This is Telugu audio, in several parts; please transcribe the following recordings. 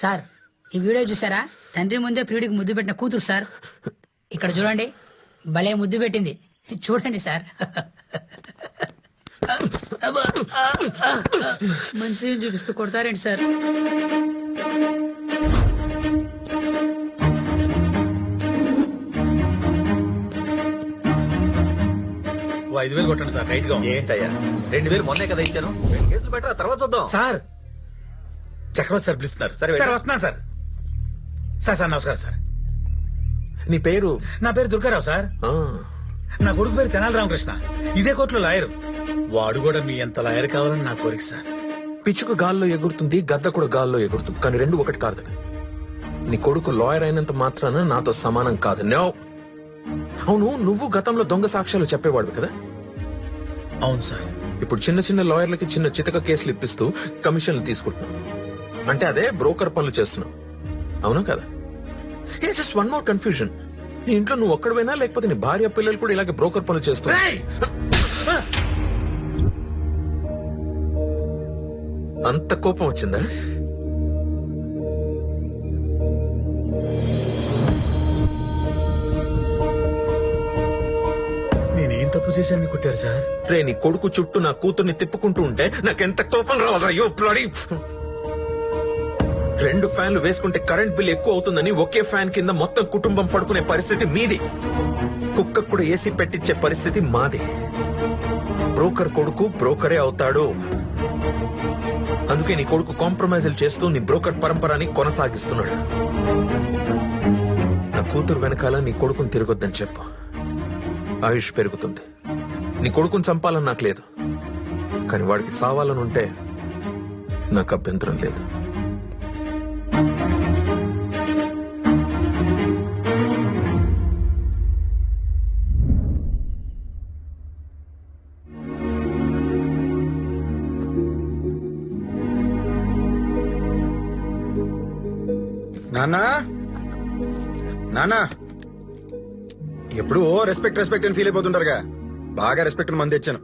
సార్ ఈ వీడియో చూసారా? తండ్రి ముందే ప్రియుడికి ముద్దు పెట్టిన కూతురు సార్. ఇక్కడ చూడండి భలే ముద్దు పెట్టింది. చూడండి సార్. మంచి చూపిస్తూ కొడతారేంటి సార్? ఐదు వేలు కొట్టండి సార్ టైట్గా ఉంది. ఏంటయ్యా? రెండు వేలు మొన్నే కదా ఇచ్చాను. రెండు కేసులు బెటర్ తర్వాత చూద్దాం. సార్ చక్రవర్తి సార్ పిలుస్తున్నారు. సరే. సార్ వస్తున్నాను సార్. సార్ సార్ నమస్కారం సార్. నీ పేరు? నా పేరు దుర్గారావు సార్. నా కొడుకు పేరు తెనాలి రామకృష్ణ. ఇదే కోర్టులో లాయర్. వాడు కూడా మీ ఎంత లాయర్ కావాలని నా కోరిక సార్. పిచ్చుక గాల్లో ఎగురుతుంది గద్ద కూడా గాల్లో ఎగురుతుంది. కానీ రెండు ఒకటి కాదు. నీ కొడుకు లాయర్ అయినంత మాత్రాన నాతో సమానం కాదు. నో. అవును నువ్వు గతంలో దొంగ సాక్ష్యాలు చెప్పేవాడు కదా? అవును సార్. ఇప్పుడు చిన్న చిన్న లాయర్లకి చిన్న చితక కేసులు ఇప్పిస్తూ కమిషన్లు తీసుకుంటున్నావు. అంటే అదే బ్రోకర్ పనులు చేస్తున్నావు. అవునా కదా? ఏ జస్ట్ వన్ మోర్ కన్ఫ్యూజన్ నీ ఇంట్లో నువ్వు ఒక్కడవేనా లేకపోతే నీ భార్య పిల్లలు కూడా ఇలాగే బ్రోకర్ పనులు చేస్తున్నావు. రేయ్! అంత కోపం వచ్చిందా? నేనేం తప్పు చేశాను కొట్టారు సార్? రే నీ కొడుకు చుట్టూ నా కూతుర్ని తిప్పుకుంటూ ఉంటే నాకెంత కోపం రావాలా రెండు ఫ్యాన్లు వేసుకుంటే కరెంట్ బిల్ ఎక్కువ అవుతుందని ఒకే ఫ్యాన్ కింద మొత్తం కుటుంబం పడుకునే పరిస్థితి మీది. కుక్క కూడా ఏసీ పెట్టించే పరిస్థితి మాది. బ్రోకర్ కొడుకు బ్రోకరే అవుతాడు. అందుకే నీ కొడుకు కాంప్రమైజులు చేస్తూ నీ బ్రోకర్ పరంపరని కొనసాగిస్తున్నాడు. నా కూతురు వెనకాల నీ కొడుకుని తిరగొద్దని చెప్పు. ఆయుష్ పెరుగుతుంది. నీ కొడుకుని చంపాలని నాకు లేదు. కానీ వాడికి చావాలని ఉంటే నాకు అభ్యంతరం లేదు. నాన్నా? నాన్నా? ఎప్పుడు ఓ రెస్పెక్ట్ రెస్పెక్ట్ అని ఫీల్ అయిపోతుంటారుగా. బాగా రెస్పెక్ట్ మంది తెచ్చాను.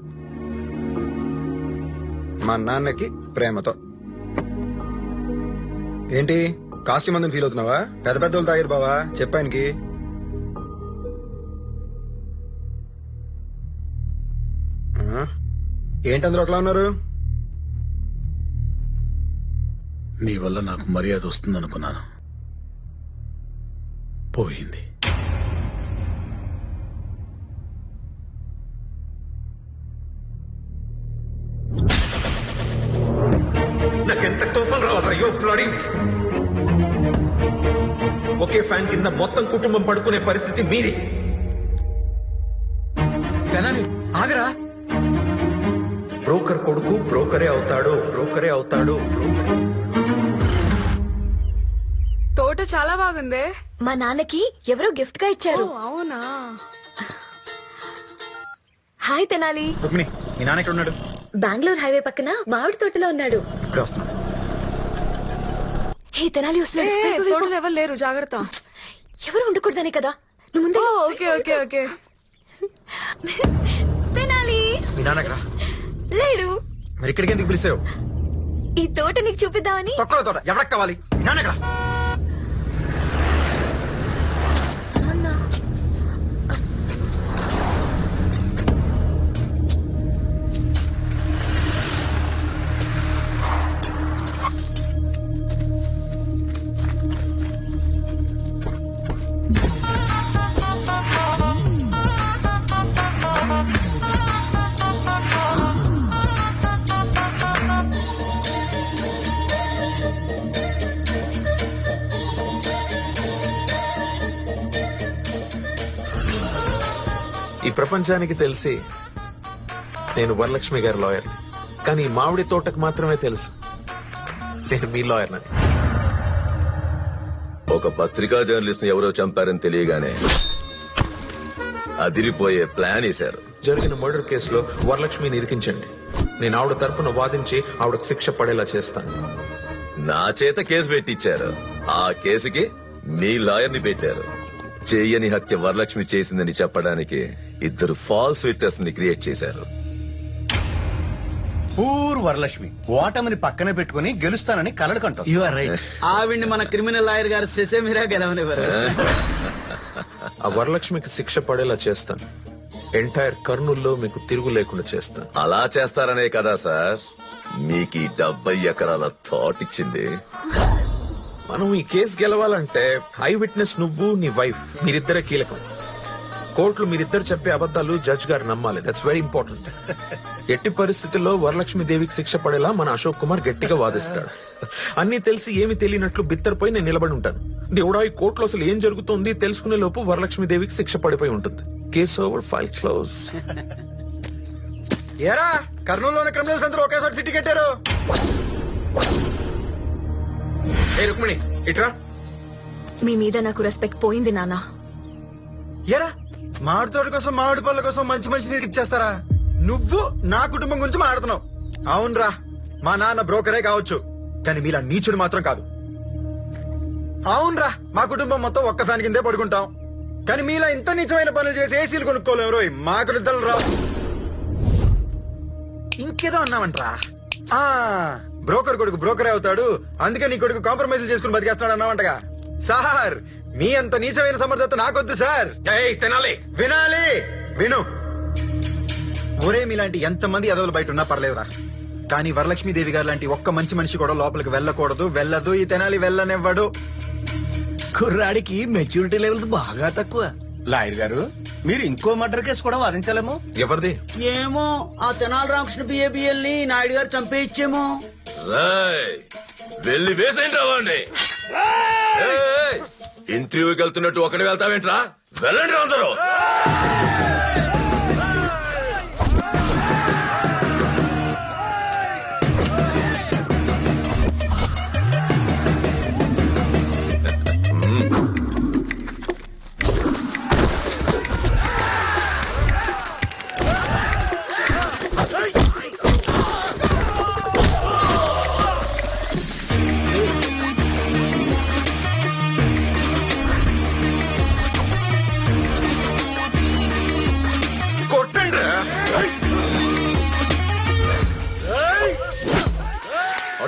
మా నాన్నకి ప్రేమతో. ఏంటి? కాస్ట్యూమ్ అందని ఫీల్ అవుతున్నావా? పెద్ద పెద్ద వాళ్ళు తాగారు బావా. చెప్పానికి ఏంటి అందరూ ఒకలా ఉన్నారు? నీ వల్ల నాకు మర్యాద వస్తుందనుకున్నాను. పోయింది. అయ్యో బ్లడీ ఒకే ఫ్యాన్ కింద మొత్తం కుటుంబం పడుకునే పరిస్థితి మీది. ఆగరా? బ్రోకర్ కొడుకు బ్రోకరే అవుతాడు బ్రోకరే అవుతాడు తోట చాలా బాగుందే. మా నాన్నకి ఎవరో గిఫ్ట్గా ఇచ్చారు. అవునా? హాయ్ తెనాలి. రుక్మిణి మీ నాన్న ఎక్కడ ఉన్నాడు? బెంగళూరు హైవే పక్కన మామిడి తోటలో ఉన్నాడు. ఇప్పుడే వస్తున్నాడు. హే తెనాలి వస్తున్నాడు. ఎవరు లేరు జాగ్రత్త. ఎవరు ఉండకూడదనే కదా? నువ్వు ముందే ఓకే ఓకే ఓకే. తెనాలి. మీ లేడు. మరి ఇక్కడికి ఎందుకు పిలిచావు? ఈ తోట నీకు చూపిద్దామని. తోట. ఎవరికి కావాలి మీ ఈ ప్రపంచానికి తెలిసి నేను వరలక్ష్మి గారి లాయర్ కానీ మామిడి తోటకు మాత్రమే తెలుసు. నేను మీ లాయర్నని ఒక పత్రికా జర్నలిస్ట్ని ఎవరో చంపారని తెలియగానే అదిరిపోయే ప్లాన్ వేశారు. జరిగిన మర్డర్ కేసులో వరలక్ష్మిని ఇరికించండి నేను ఆవిడ తరపున వాదించి ఆవిడకు శిక్ష పడేలా చేస్తాను. నా చేత కేసు పెట్టించారు ఆ కేసుకి మీ లాయర్ని పెట్టారు. చెయ్యని హత్య వరలక్ష్మి చేసిందని చెప్పడానికి ఇద్దరు ఫాల్స్ విట్నెస్ని క్రియేట్ చేశారు. పూర్ వరలక్ష్మి ఓటమిని పక్కన పెట్టుకుని గెలుస్తానని కలలు కంటాం యు ఆర్ రైట్ ఆవిడ్ని మన క్రిమినల్ లాయర్ గారు సెసేమిరా గెలవనివ్వరు. ఆ వరలక్ష్మికి శిక్ష పడేలా చేస్తాను. ఎంటైర్ కర్నూల్లో మీకు తిరుగు లేకుండా చేస్తాను. అలా చేస్తారనే కదా సార్. మీకు ఈ డెబ్బై ఎకరాల థాట్ ఇచ్చింది మనం ఈ కేసు గెలవాలంటే ఐ విట్నెస్ నువ్వు నీ వైఫ్ మీరిద్దరే కీలకం. కోర్టులు మీరిద్దరు చెప్పే అబద్ధాలు జడ్జ్ గారు నమ్మాలి. దట్స్ వెరీ ఇంపార్టెంట్ ఎట్టి పరిస్థితుల్లో వరలక్ష్మి దేవికి శిక్ష పడేలా మన అశోక్ కుమార్ గట్టిగా వాదిస్తాడు. అన్ని తెలిసి ఏమి తెలియనట్లు బిత్తరపోయి నేను నిలబడి ఉంటాను. దేవుడా ఈ కోర్టులో అసలు ఏం జరుగుతుంది తెలుసుకునే లోపు వరలక్ష్మి దేవికి శిక్ష పడిపోయి ఉంటుంది. కేసు ఓవర్ ఫైల్ క్లోజ్ ఏరా కర్నూలులోని క్రిమినల్స్ అందరూ ఒకేసారి సిట్టి కట్టారు. ఏ రుక్మిణి ఇట్రా. మీ మీద నాకు రెస్పెక్ట్ పోయింది నాన్న. ఏరా? మామిడి తోట కోసం మామిడి పళ్ళ కోసం మంచి మంచి నీటికి ఇచ్చేస్తారా? నువ్వు నా కుటుంబం గురించి మాట్లాడుతున్నావు. అవునరా మా నాన్న బ్రోకరే కావచ్చు కానీ మీలా నీచుడు మాత్రం కాదు. అవునరా మా కుటుంబం మొత్తం ఒక్క ఫ్యాన్ కిందే పడుకుంటాం. కానీ మీలా ఇంత నీచమైన పనులు చేసి ఏసీలు కొనుక్కోలేము రోయ్ మాకు నిద్రలు రావు. ఇంకేదో అన్నావంట్రా. ఆ బ్రోకర్ కొడుకు బ్రోకరే అవుతాడు. అందుకే నీ కొడుకు కాంప్రమైజ్ చేసుకుని బతికేస్తాడు అన్నావంటగా. సార్ మీ అంత నీచమైన సమర్థత నాకొద్దు సార్. తినాలి. వినాలి. విను. ఒరే మీలాంటి ఎంతమంది ఎదవలు బయట ఉన్నా పర్లేదురా. కానీ వరలక్ష్మీదేవి గారు లాంటి ఒక్క మంచి మనిషి కూడా లోపలికి వెళ్ళకూడదు వెళ్ళదు ఈ తెనాలి వెళ్ళనివ్వడు. కుర్రాడికి మెచ్యూరిటీ లెవెల్స్ బాగా తక్కువ. లాయర్ గారు మీరు ఇంకో మర్డర్ కేసు కూడా వాదించాలేమో? ఎవరిది? ఏమో ఆ తెనాలి రామకృష్ణ బిఏబిఎల్ని నాయుడు గారు చంపేయిచ్చేమో. రేయ్, వెళ్ళి వేసేయండి రావండి ఇంటర్వ్యూకి వెళ్తున్నట్టు ఒకటి వెళ్తావేంట్రా? వెళ్ళండి అందరూ.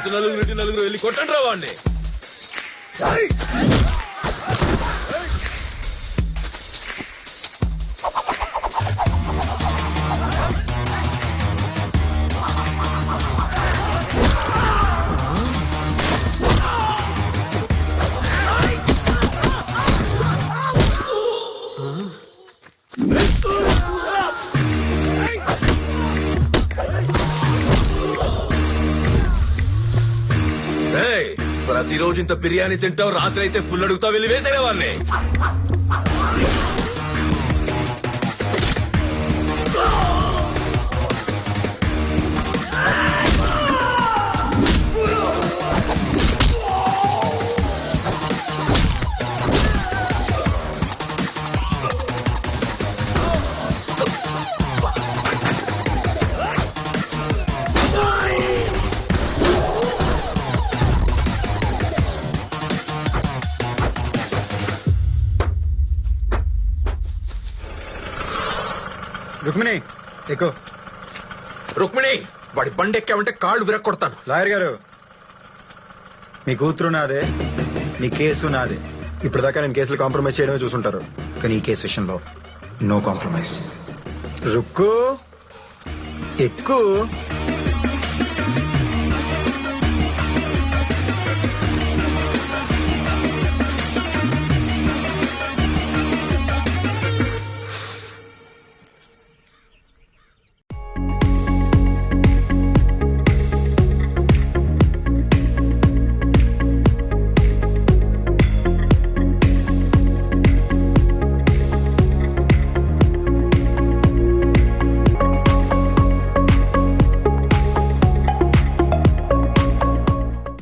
అటు నలుగురు ఇటు నలుగురు వెళ్ళి కొట్టండి రావాండి ప్రతిరోజు ఇంత బిర్యానీ తింటావు రాత్రి అయితే ఫుల్ అడుగుతావు వెళ్ళి వేసేనే రుక్మిణి ఎక్కువ రుక్మిణి వాడి బండి ఎక్కావంటే కాళ్ళు విరక్కొడతాను. లాయర్ గారు మీ కూతురు నాదే నీ కేసు నాదే. ఇప్పుడు దాకా నేను కేసులు కాంప్రమైజ్ చేయడమే చూసుంటారు. కానీ ఈ కేసు విషయంలో నో కాంప్రమైజ్. రుక్కు ఎక్కువ